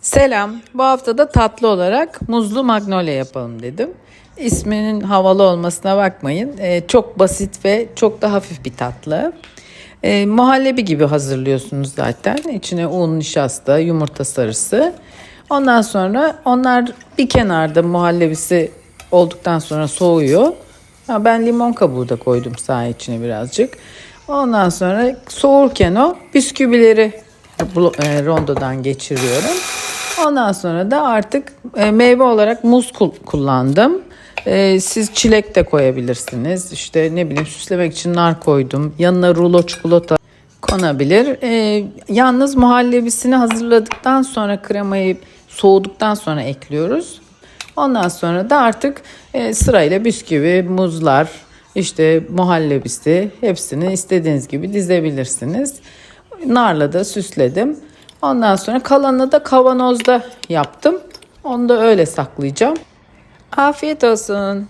Selam. Bu hafta da tatlı olarak muzlu magnolia yapalım dedim. İsminin havalı olmasına bakmayın. Ee, çok basit ve çok da hafif bir tatlı. Ee, muhallebi gibi hazırlıyorsunuz zaten. İçine un, nişasta, yumurta sarısı. Ondan sonra onlar bir kenarda muhallebisi olduktan sonra soğuyor. Ha, ben limon kabuğu da koydum sağ içine birazcık. Ondan sonra soğurken o bisküvileri e, rondodan geçiriyorum. Ondan sonra da artık e, meyve olarak muz kul- kullandım. E, siz çilek de koyabilirsiniz. İşte ne bileyim süslemek için nar koydum. Yanına rulo çikolata konabilir. E, yalnız muhallebisini hazırladıktan sonra kremayı soğuduktan sonra ekliyoruz. Ondan sonra da artık sırayla bisküvi, muzlar, işte muhallebisi hepsini istediğiniz gibi dizebilirsiniz. Narla da süsledim. Ondan sonra kalanını da kavanozda yaptım. Onu da öyle saklayacağım. Afiyet olsun.